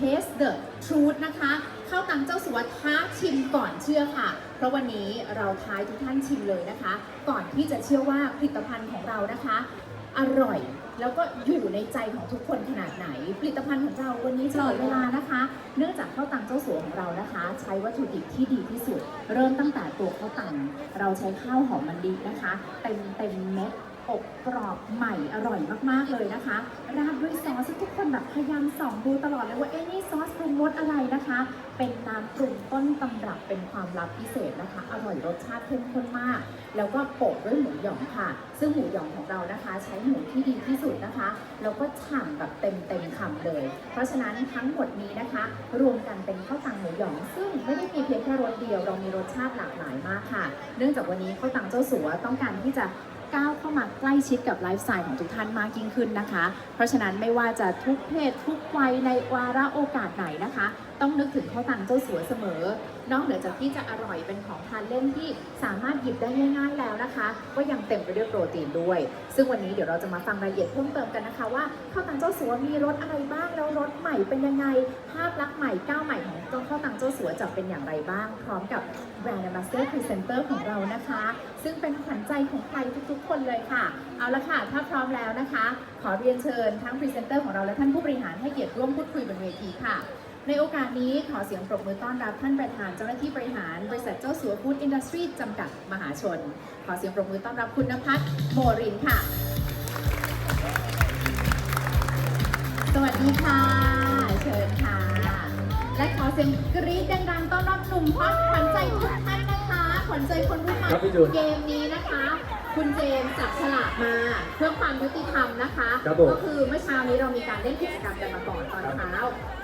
taste the truth นะคะข้าวตังเจ้าสัวท้าชิมก่อนเชื่อค่ะ เพราะวันนี้เราท้ายทุกท่านชิมเลยนะคะ ก่อนที่จะเชื่อว่าผลิตภัณฑ์ของเรานะคะ อร่อยแล้วก็อยู่ในใจของทุกคนขนาดไหน ผลิตภัณฑ์ของเราวันนี้ตลอดเวลานะคะ เนื่องจากข้าวตังเจ้าสัวของเรานะคะ ใช้วัตถุดิบที่ดีที่สุด เริ่มตั้งแต่ตัวข้าวตังเราใช้ข้าวหอมมันดีนะคะ เต็มเต็มเม็ด อบกรอบใหม่อร่อยมากๆเลยนะคะ ราดด้วยซอสที่ทุกคนแบบพยายามส่องดูตลอดเลยว่าเอ๊ะนี่ซอสปรุงรสอะไรนะคะ เป็นน้ำปรุงต้นตำรับเป็นความลับพิเศษนะคะ อร่อยรสชาติเข้มข้นมาก แล้วก็โปะด้วยหมูหยองค่ะ ซึ่งหมูหยองของเรานะคะ ใช้หมูที่ดีที่สุดนะคะแล้วก็ฉ่ำแบบเต็มเต็มคำเลย เพราะฉะนั้นทั้งหมดนี้นะคะ รวมกันเป็นข้าวตังหมูหยอง ซึ่งไม่ได้มีเพียงแค่รสเดียวเรามีรสชาติหลากหลายมากค่ะ เนื่องจากวันนี้ข้าวตังเจ้าสัวต้องการที่จะ ก้าวเข้ามาใกล้ชิดกับไลฟ์สไตล์ของทุกท่านมากยิ่งขึ้นนะคะ เพราะฉะนั้นไม่ว่าจะทุกเพศทุกวัยในวาระโอกาสไหนนะคะ ต้องนึกถึงข้าวตังเจ้าสัวเสมอ นอกเหนือจากที่จะอร่อยเป็นของทานเล่นที่สามารถหยิบได้ง่ายๆแล้วนะคะ ก็ยังเต็มไปด้วยโปรตีนด้วย ซึ่งวันนี้เดี๋ยวเราจะมาฟังรายละเอียดเพิ่มเติมกันนะคะว่าข้าวตังเจ้าสัวมีรสอะไรบ้างแล้วรสใหม่เป็นยังไงภาพลักษณ์ใหม่ก้าวใหม่ของเจ้าข้าวตังเจ้าสัวจะเป็นอย่างไรบ้าง พร้อมกับแบรนด์ a m b a s s a d o r Presenter ของเรานะคะ ซึ่งเป็นขวัญใจของใครทุกๆคนเลยค่ะ เอาละค่ะ ถ้าพร้อมแล้วนะคะ ขอเรียนเชิญทั้งพรีเซนเตอร์ของเราและท่านผู้บริหารให้เกียรติร่วมพูดคุยบนเวทีค่ะ ในโอกาสนี้ขอเสียงปรบมือต้อนรับท่านประธานเจ้าหน้าที่บริหาร บริษัทเจ้าสัวฟู้ดอินดัสทรีจำกัดมหาชน ขอเสียงปรบมือต้อนรับคุณนภัสโมรินค่ะ สวัสดีค่ะ เชิญค่ะ และขอเสียงกรี๊ดดังๆต้อนรับหนุ่มฮอตขวัญใจทุกท่านนะคะขวัญใจคนรุ่นใหม่ครับพี่จูนเกมนี้นะ คะคุณเจมส์จับฉลากมาเพื่อความยุติธรรมนะคะ ครับผม ก็คือเมื่อเช้านี้เรามีการเล่นกิจกรรมกันมาก่อนตอนเช้า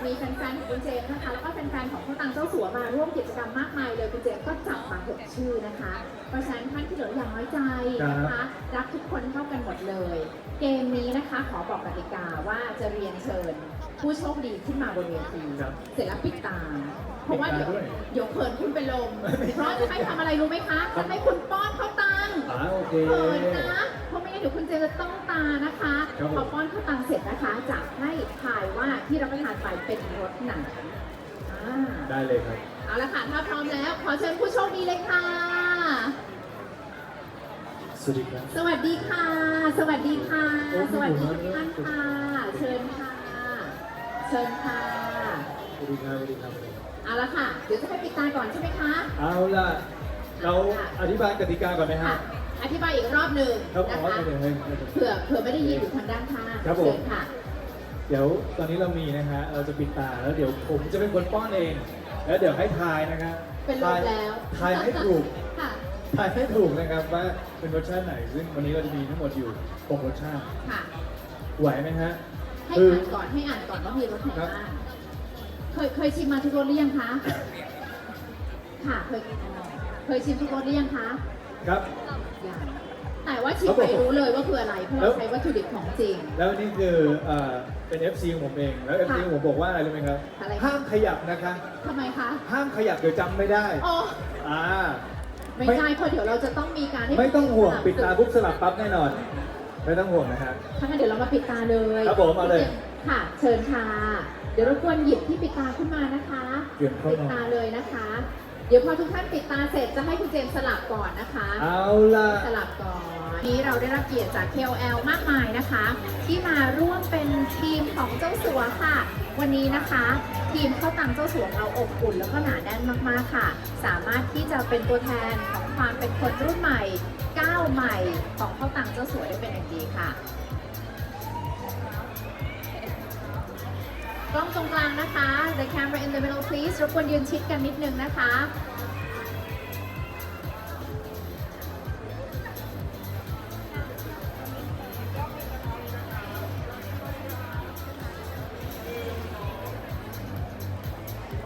มีแฟนๆของคุณเจมส์นะคะ แล้วก็แฟนๆของข้าวตังเจ้าสัวมาร่วมกิจกรรมมากมายเลยคุณเจมส์ก็จับมาหกชื่อนะคะ เพราะฉะนั้นท่านที่เหลืออย่างน้อยใจนะคะ รักทุกคนเท่ากันหมดเลย เกมนี้นะคะขอบอกกติกาว่าจะเรียนเชิญ ผู้โชคดีขึ้นมาบนเวทีครับเสร็จแล้วปิดตา เพราะว่าเดี๋ยวปิดตาด้วย เดี๋ยวเขินคุณเป็นลม เพราะจะให้ทำอะไรรู้ไหมคะจะให้คุณป้อนข้าวตังอ่าโอ เคเขินนะเพราะไม่งั้นเดี๋ยวคุณเจจะต้องตานะคะครับผม พอป้อนข้าวตังเสร็จนะคะ จะให้ทายว่าที่รับประทานไปเป็นรสไหนอ่าได้เลยครับ เอาละค่ะถ้าพร้อมแล้ว ขอเชิญผู้โชคดีเลยค่ะ สวัสดีครับ สวัสดีค่ะ สวัสดีค่ะ โอ้โหสวัสดีทุกท่านค่ะ เชิญค่ะ เชิญค่ะ สวัสดีครับสวัสดีครับ เอาละค่ะ เดี๋ยวจะให้ปิดตาก่อนใช่ไหมคะ เอาล่ะ เราอธิบายกติกาก่อนนะค่ะฮะ อธิบายอีกรอบหนึ่งครับนะอ๋อคะเดี๋ยวให้ให้ เผื่อเผื่อไม่ได้ยินอยู่ทางด้านข้างครับผม เชิญค่ะ เดี๋ยวตอนนี้เรามีนะฮะเราจะปิดตาแล้วเดี๋ยวผมจะเป็นคนป้อนเอง แล้วเดี๋ยวให้ทายนะครับเป็นลทามยแล้วทายให้ถูกค่ะ ทายให้ถูกนะครับว่าเป็นรสชาติไหน ซึ่งวันนี้เราจะมีทั้งหมดอยู่หกรสชาติค่ะ ไหวไหมฮะ ให้คืออ่านก่อนให้อ่านก่อนว่ามีรสไหนครับ บ้างเคยเคยชิมมาทุกรสหรือยังคะ ค่ะเคยเคยชิมทุกรสหรือยังคะ ครับยังแต่ว่าชิมคไปรู้เลยว่าคืออะไร เพราะเราใช้วัตถุดิบของจริง แล้วนี่คือเอ่อเป็น FC ของผมเอง แล้ว FC ของผมบอกว่าอะไรรู้ไหมครับ อะไรห้ามขยับนะคะ ทำไมคะห้ามขยับเดี๋ยวจำไม่ได้ อ๋ออ่า ไม่ได้เพราะเดี๋ยวเราจะต้องมีการให้ไม่ต้องห่วงปิดตาปุ๊บสลับปั๊บแน่นอน ไม่ต้องห่วงนะครับ ถ้างั้นเดี๋ยวเรามาปิดตาเลยครับผมเอาเลยค่ะ เชิญค่ะ เดี๋ยวรบกวนหยิบที่ปิดตาขึ้นมานะคะ เตรียมเข้าปิดตาเลยนะคะ เดี๋ยวพอทุกท่านปิดตาเสร็จจะให้คุณเจมส์สลับก่อนนะคะ เอาล่ะ สลับก่อนนี้เราได้รับเกียรติจาก KOL มากมายนะคะ ที่มาร่วมเป็นทีมของเจ้าสัวค่ะ วันนี้นะคะ ทีมข้าวตังเจ้าสัวเราอบอุ่นแล้วก็หนาแน่นมากๆค่ะ สามารถที่จะเป็นตัวแทนของความเป็นคนรุ่นใหม่ก้าวใหม่ของข้าวตังเจ้าสัวได้เป็นอย่างดีค่ะ กล้องตรงกลางนะคะ the camera in the middle please รบกวนยืนชิดกันนิดนึงนะคะ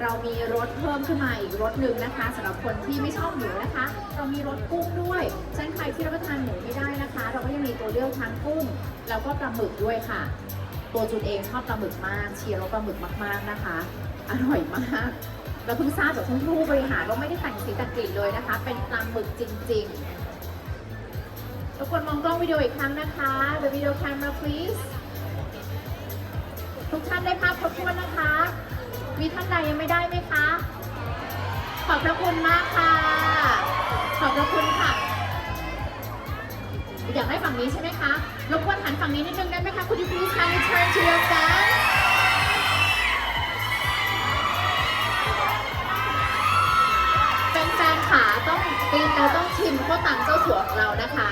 เรามีรสเพิ่มขึ้นมาอีกรสหนึ่งนะคะสำหรับคนที่ไม่ชอบหมูนะคะ เรามีรสกุ้งด้วยฉะนันใครที่รับประทานหมูไม่ได้นะคะ เราก็ยังมีตัวเลือกทั้งกุ้ง แล้วก็ปลาหมึกด้วยค่ะ ตัวจุนเองชอบปลาหมึกมาก เชียร์รสปลาหมึกมากๆนะคะ อร่อยมาก เราเพิ่งทราบจากท่านผู้บริหารว่าไม่ได้แต่งสีแต่กลิ่นเลยนะคะ เป็นปลาหมึกจริงๆรบกวนมองกล้องวิดีโออีกครั้งนะคะ the video camera please ทุกท่านได้ภาพครบถ้วนนะคะ มีท่านใดยังไม่ได้ไหมคะ ขอบพระคุณมากค่ะ ขอบพระคุณค่ะ อยากได้ฝั่งนี้ใช่ไหมคะรบกวนหันฝั่งนี้นิดนึงได้ไหมคะคุณดิ you please kindly turn เป็นแฟนขาต้องกินแล้วต้องชิมข้าวตังเจ้าสัวของเรานะคะ